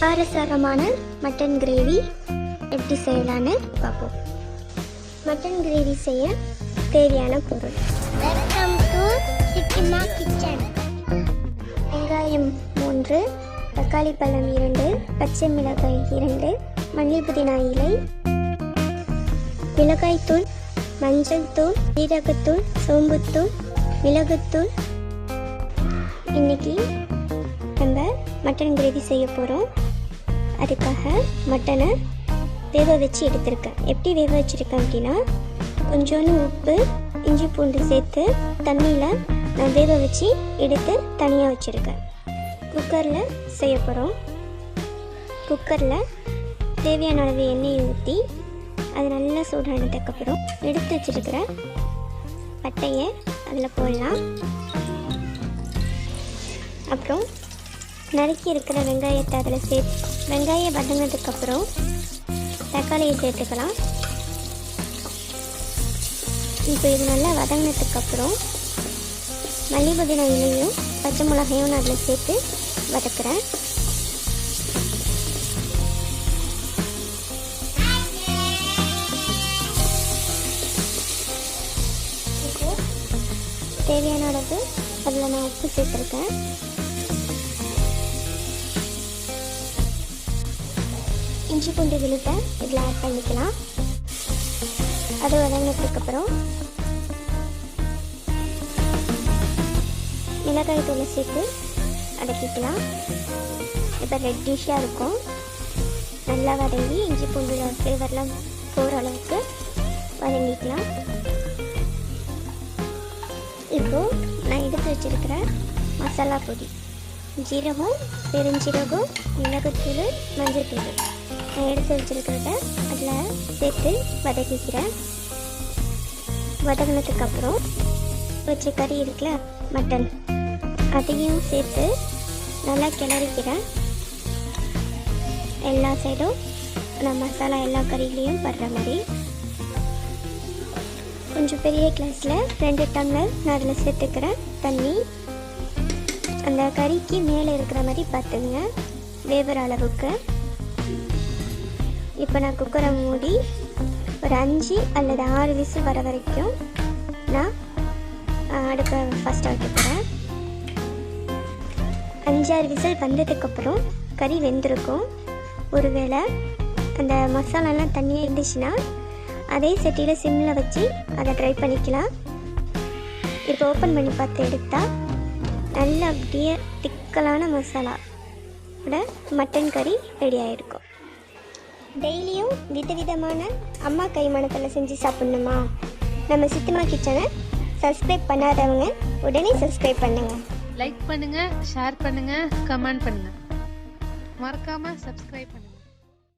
காரசாரமான mutton gravy எப்படி செய்யலான்னு பார்ப்போம். மட்டன் கிரேவி செய்ய தேவையான பொருள். வெல்கம் டு சிக்கிமா கிச்சன். வெங்காயம் மூன்று தக்காளி பழம் இரண்டு பச்சை மிளகாய் இரண்டு மல்லி புதினா இலை மிளகாய்த்தூள் மஞ்சள் தூள் ஜீரகத்தூள் சோம்புத்தூள் மிளகுத்தூள் இன்னைக்கு நம்ம மட்டன் கிரேவி செய்ய போகிறோம் அதுக்காக மட்டனை வேக வச்சு எடுத்திருக்கேன். எப்படி வேக வச்சுருக்கேன் அப்படின்னா கொஞ்சோண்டு உப்பு இஞ்சி பூண்டு சேர்த்து தண்ணியில் நான் வேக வச்சு எடுத்து தனியாக வச்சுருக்கேன். குக்கரில் செய்ய போகிறோம் குக்கரில் தேவையான அளவு எண்ணெயை ஊற்றி அது நல்லா சூடானதுக்கப்புறம் எடுத்து வச்சிருக்கிற பட்டையை அதில் போடலாம். அப்புறம் நறுக்கி இருக்கிற வெங்காயத்தை அதில் சேர்த்து வெங்காயம் வதங்கினதுக்கப்புறம் தக்காளியை சேர்த்துக்கலாம் இப்போ இது நல்லா வதங்கினதுக்கப்புறம் மல்லி புதினா இலையும் பச்சை மிளகாயும் நான் அதில் சேர்த்து வதக்குறேன். தேவையான அளவு அதில் நான் உப்பு சேர்த்துருக்கேன். இஞ்சி பூண்டு விழுத்தை இதில் ஆட் பண்ணிக்கலாம். அது வதங்கினதுக்கப்புறம் மிளகாய் தூளை சேர்த்து அடக்கிக்கலாம். இப்போ ரெட்டிஷாக இருக்கும். நல்லா வதங்கி இஞ்சி பூண்டு ஃப்ளேவர்லாம் போகிற அளவுக்கு வதங்கிக்கலாம். இப்போது நான் எடுத்து வச்சிருக்கிற மசாலா பொடி. ஜீரகம் பெருஞ்சீரகம் மிளகுத்தூள் மஞ்சள் தூள் நான் எடுத்து வச்சுருக்கிறத அதில் சேர்த்து வதக்கிக்கிறேன். வதங்கினதுக்கப்புறம் வச்ச கறி இருக்குல்ல மட்டன். அதையும் சேர்த்து நல்லா கிளறிக்கிறேன். எல்லா சைடும் நான் மசாலா எல்லா கறியிலையும் படுற மாதிரி. கொஞ்சம் பெரிய கிளாஸில் ரெண்டு டம்ளர் நான் அதில் சேர்த்துக்கிறேன். தண்ணி. அந்த கறிக்கு மேலே இருக்கிற மாதிரி பார்த்துங்க வேகிற அளவுக்கு. இப்போ நான் குக்கரை மூடி ஒரு அஞ்சு அல்லது ஆறு விசில் வர வரைக்கும் நான் அடுப்பை ஃபஸ்ட்டாக வைக்க போகிறேன் அஞ்சாறு விசில் வந்ததுக்கப்புறம் கறி வெந்திருக்கும். ஒருவேளை அந்த மசாலாலாம் தண்ணியாக இருந்துச்சுன்னா அதே சட்டியில் சிம்மில் வச்சு அதை ட்ரை பண்ணிக்கலாம். இப்போ ஓப்பன் பண்ணி பார்த்து எடுத்தால் நல்ல அப்படியே திக்கலான மசாலா மட்டன் கறி ரெடி ஆகிருக்கும் டெய்லியும் விதவிதமான அம்மா கைமணத்தில் செஞ்சு சாப்பிட்ணுமா? நம்ம சித்தமா கிச்சனை சப்ஸ்கிரைப் பண்ணாதவங்க உடனே சப்ஸ்கிரைப் பண்ணுங்கள் லைக் பண்ணுங்க ஷேர் பண்ணுங்க கமெண்ட் பண்ணுங்க. மறக்காம சப்ஸ்கிரைப் பண்ணுங்க.